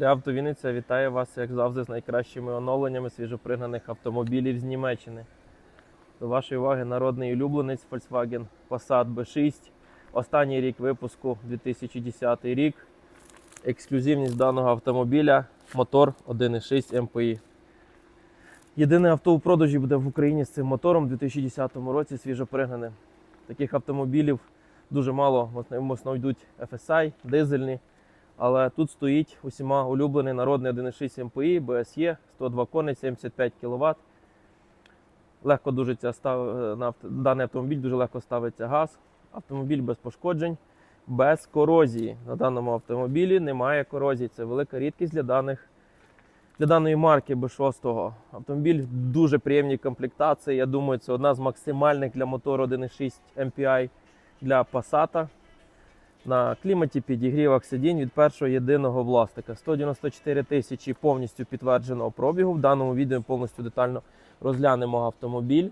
Лявто Вінниця вітає вас, як завжди, з найкращими оновленнями свіжопригнаних автомобілів з Німеччини. До вашої уваги народний улюбленець Volkswagen Passat B6. Останній рік випуску 2010 рік. Ексклюзивність даного автомобіля мотор 1.6 MPI. Єдине авто у продажі буде в Україні з цим мотором у 2010 році свіжопригнане. Таких автомобілів дуже мало, в основному йдуть FSI, дизельні. Але тут стоїть усіма улюблений народний 1.6 MPI, BSE, 102 кони, 75 кВт. Легко дуже став... на авт- даний автомобіль дуже легко ставиться газ. Автомобіль без пошкоджень, без корозії. На даному автомобілі немає корозії. Це велика рідкість для, даних... для даної марки B6. Автомобіль в дуже приємній комплектації. Я думаю, це одна з максимальних для мотору 1.6 MPI для Passat на кліматі підігрівах сидінь від першого єдиного власника. 194 тисячі повністю підтвердженого пробігу. В даному відео повністю детально розглянемо автомобіль.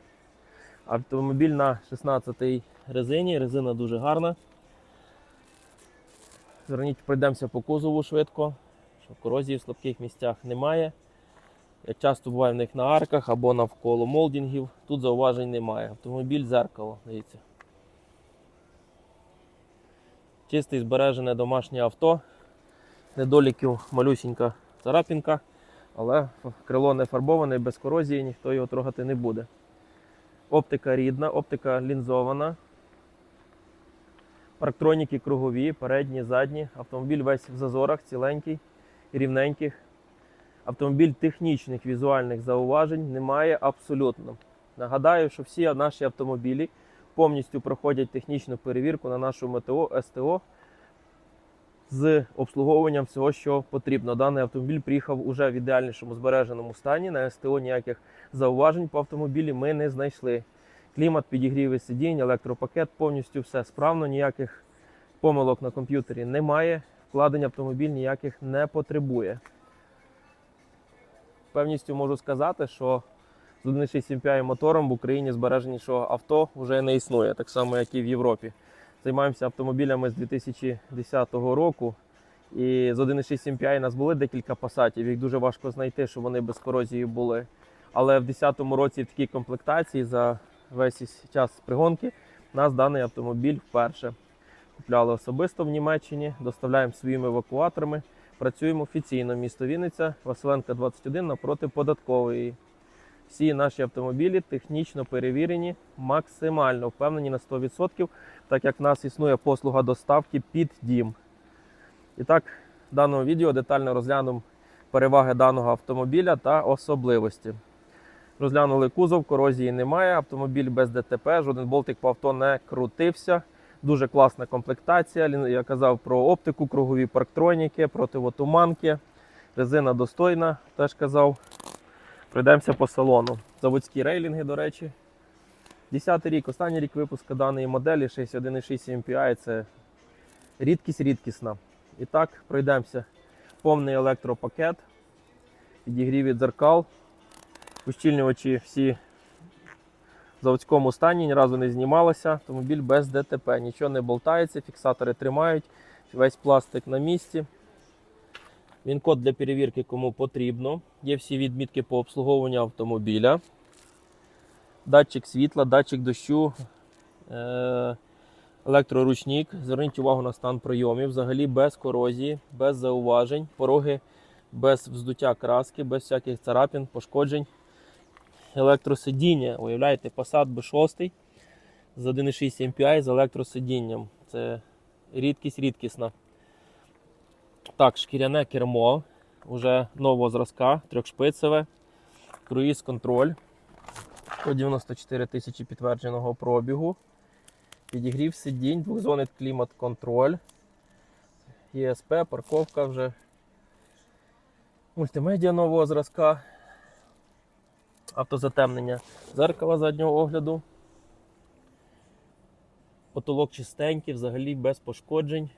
Автомобіль на 16-й резині. Резина дуже гарна. Зверніть, пройдемося по кузову швидко, що корозії в слабких місцях немає. Як часто буває в них на арках або навколо молдінгів. Тут зауважень немає. Автомобіль зеркало, дивіться. Чисте і збережене домашнє авто. Недоліків малюсінька царапінка, але крило не фарбоване, без корозії, ніхто його трогати не буде. Оптика рідна, оптика лінзована. Парктроніки кругові, передні, задні. Автомобіль весь в зазорах, ціленький, рівненьких. Автомобіль технічних візуальних зауважень немає абсолютно. Нагадаю, що всі наші автомобілі повністю проходять технічну перевірку на нашому МТО СТО з обслуговуванням всього, що потрібно. Даний автомобіль приїхав уже в ідеальнішому збереженому стані. На СТО ніяких зауважень по автомобілі ми не знайшли. Клімат, підігріви сидінь, електропакет, повністю все справно, ніяких помилок на комп'ютері немає. Вкладень автомобіль ніяких не потребує. Певністю можу сказати, що з 1.6 MPI мотором в Україні збереженішого авто вже не існує, так само, як і в Європі. Займаємося автомобілями з 2010 року. І з 1.6 MPI у нас були декілька пасатів. Їх дуже важко знайти, що вони без корозії були. Але в 2010 році в такій комплектації за весь час пригонки нас даний автомобіль вперше купляли особисто в Німеччині, доставляємо своїми евакуаторами. Працюємо офіційно. Місто Вінниця, Василенка 21 напроти податкової. Всі наші автомобілі технічно перевірені, максимально впевнені на 100%, так як в нас існує послуга доставки під дім. І так, в даному відео детально розглянемо переваги даного автомобіля та особливості. Розглянули кузов, корозії немає, автомобіль без ДТП, жоден болтик по авто не крутився. Дуже класна комплектація. Я казав про оптику, кругові парктроніки, противотуманки. Резина достойна, теж казав. Пройдемося по салону. Заводські рейлінги, до речі. 10 рік, останній рік випуску даної моделі 61,6 MPI це рідкість рідкісна. І так, пройдемося. Повний електропакет, підігріві дзеркал, ущільнювачі всі в заводському стані, ні разу не знімалося. Автомобіль без ДТП, нічого не болтається, фіксатори тримають, весь пластик на місці. Він код для перевірки кому потрібно. Є всі відмітки по обслуговуванню автомобіля. Датчик світла, датчик дощу, е- електроручник. Зверніть увагу на стан прийомів. Взагалі без корозії, без зауважень, пороги без вздуття краски, без всяких царапин, пошкоджень. Електросидіння. Уявляєте, Passat B6 з 1.6 MPI з електросидінням. Це рідкість рідкісна. Так, шкіряне кермо, уже нового зразка, трьохшпицеве, круїз контроль. 194 тисячі підтвердженого пробігу. Підігрів сидінь, двохзонний клімат контроль. ЄСП, парковка вже. Мультимедіа нового зразка. Автозатемнення зеркала заднього огляду. Потолок чистенький, взагалі без пошкоджень.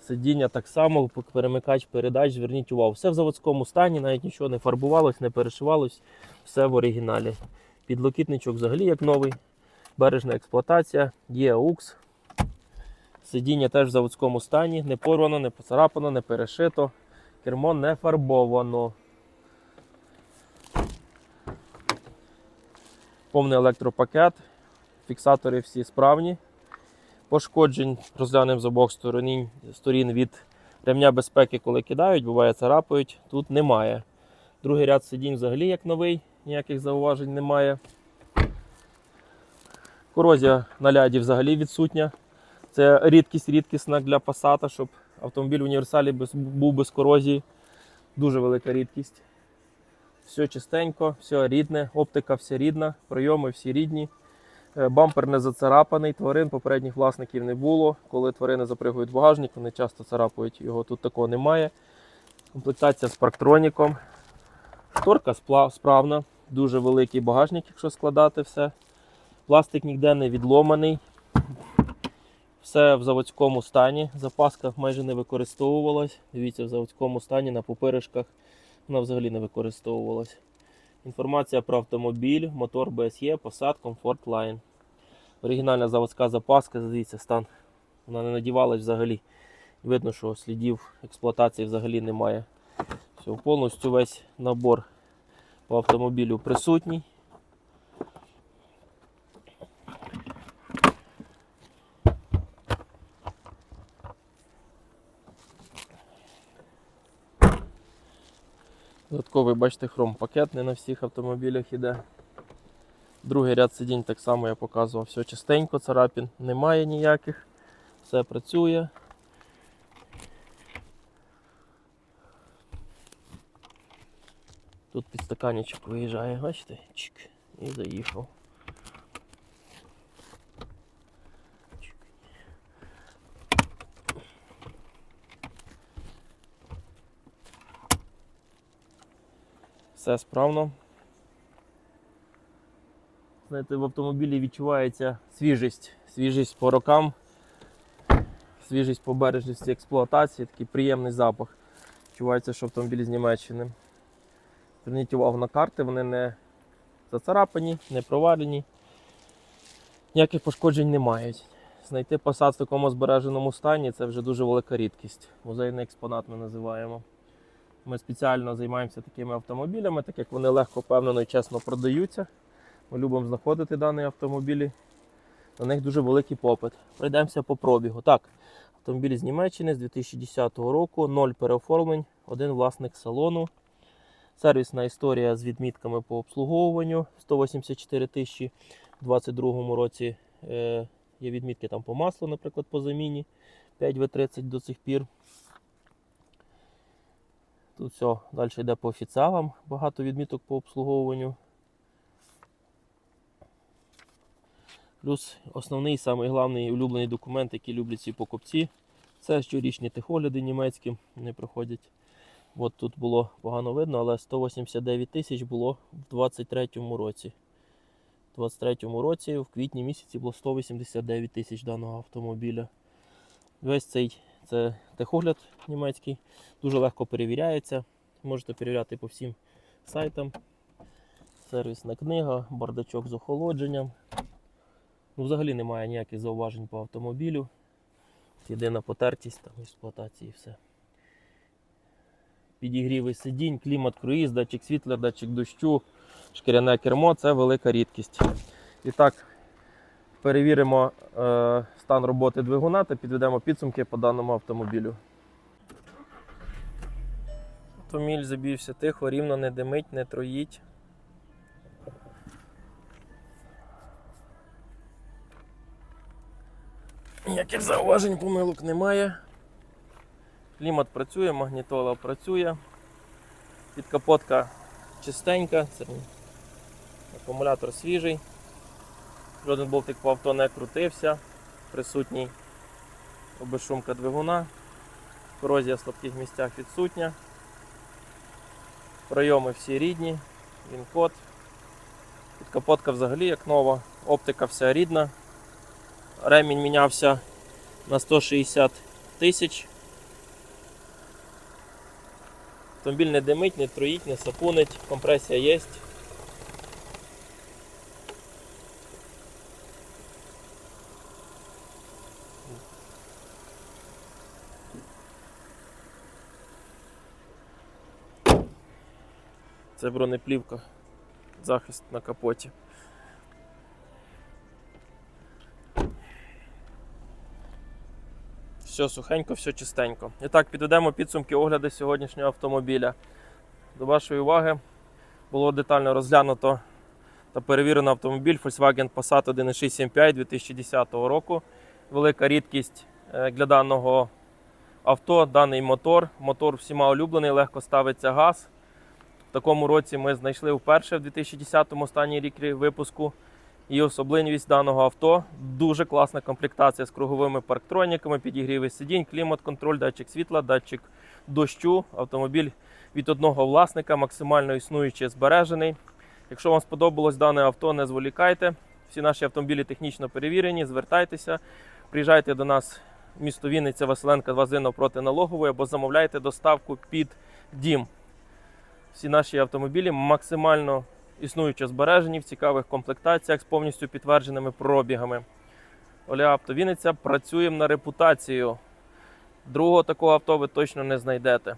Сидіння так само, перемикач передач, зверніть увагу. Все в заводському стані, навіть нічого не фарбувалось, не перешивалось, все в оригіналі. Підлокітничок взагалі як новий, бережна експлуатація, є AUX, Сидіння теж в заводському стані, не порвано, не поцарапано, не перешито. Кермо не фарбовано. Повний електропакет. Фіксатори всі справні. Пошкоджень розглянемо з обох сторін, сторін від ремня безпеки, коли кидають, буває царапають. Тут немає. Другий ряд сидінь взагалі як новий, ніяких зауважень немає. Корозія на ляді взагалі відсутня. Це рідкість рідкісна для Passat, щоб автомобіль в універсалі був без корозії. Дуже велика рідкість. Все чистенько, все рідне, оптика вся рідна, прийоми всі рідні. Е, Бампер не зацарапаний, тварин попередніх власників не було. Коли тварини запригують в багажник, вони часто царапають його. Тут такого немає. Комплектація з парктроніком. Шторка справна, дуже великий багажник, якщо складати все. Пластик ніде не відломаний. Все в заводському стані. Запаска майже не використовувалась. Дивіться, в заводському стані на пупиришках вона взагалі не використовувалась. Інформація про автомобіль, мотор BSE, Passat Comfort Line. Оригінальна заводська запаска, дивіться, стан. Вона не надівалась взагалі. Видно, що слідів експлуатації взагалі немає. Все, повністю весь набор по автомобілю присутній. Додатковий, бачите, хром-пакет не на всіх автомобілях іде. Другий ряд сидінь так само я показував, все чистенько, царапін немає ніяких, все працює. Тут підстаканничок виїжджає, бачите? Чик, і заїхав. Все справно. Знаєте, в автомобілі відчувається свіжість, свіжість по рокам, свіжість по бережності експлуатації, такий приємний запах. Відчувається, що автомобіль з Німеччини. Зверніть увагу на карти, вони не зацарапані, не провалені, ніяких пошкоджень не мають. Знайти посад в такому збереженому стані це вже дуже велика рідкість. Музейний експонат ми називаємо. Ми спеціально займаємося такими автомобілями, так як вони легко, впевнено і чесно продаються. Ми любимо знаходити дані автомобілі. На них дуже великий попит. Пройдемося по пробігу. Так, автомобіль з Німеччини з 2010 року, 0 переоформлень, один власник салону. Сервісна історія з відмітками по обслуговуванню 184 тисячі. У 2022 році е, є відмітки там по маслу, наприклад, по заміні 5В30 до цих пір. Тут все, далі йде по офіціалам, багато відміток по обслуговуванню. Плюс основний, самий головний улюблений документ, який люблять ці покупці, це щорічні техогляди німецькі, вони проходять. От тут було погано видно, але 189 тисяч було в 23-му році. У 23-му році в квітні місяці було 189 тисяч даного автомобіля. Весь цей це техогляд німецький, дуже легко перевіряється. Можете перевіряти по всім сайтам. Сервісна книга, бардачок з охолодженням. Ну, взагалі немає ніяких зауважень по автомобілю. Єдина потертість там експлуатації і все. Підігріви сидінь, клімат, круїз, датчик світла, датчик дощу, шкіряне кермо це велика рідкість. І так, перевіримо е, стан роботи двигуна та підведемо підсумки по даному автомобілю. Автомобіль забівся тихо, рівно не димить, не троїть. Ніяких зауважень помилок немає. Клімат працює, магнітола працює. Підкапотка чистенька, акумулятор свіжий. Жоден болтик по авто не крутився, присутній обезшумка двигуна, корозія в слабких місцях відсутня. Пройоми всі рідні, він код. Підкапотка взагалі як нова, оптика вся рідна. Ремінь мінявся на 160 тисяч. Автомобіль не димить, не троїть, не сапунить, компресія є. Це бронеплівка, захист на капоті. Все сухенько, все чистенько. І так, підведемо підсумки огляду сьогоднішнього автомобіля. До вашої уваги було детально розглянуто та перевірено автомобіль Volkswagen Passat 1.6 MPI 2010 року. Велика рідкість е, для даного авто, даний мотор. Мотор всіма улюблений, легко ставиться газ. В такому році ми знайшли вперше в 2010-му останній рік випуску. І особливість даного авто дуже класна комплектація з круговими парктроніками, підігріви сидінь, клімат-контроль, датчик світла, датчик дощу. Автомобіль від одного власника, максимально існуючий, збережений. Якщо вам сподобалось дане авто, не зволікайте. Всі наші автомобілі технічно перевірені, звертайтеся, приїжджайте до нас в місто Вінниця, Василенка, Вазино проти налогової або замовляйте доставку під дім. Всі наші автомобілі максимально існуюче збережені в цікавих комплектаціях з повністю підтвердженими пробігами. Оля Авто Вінниця працюємо на репутацію. Другого такого авто ви точно не знайдете.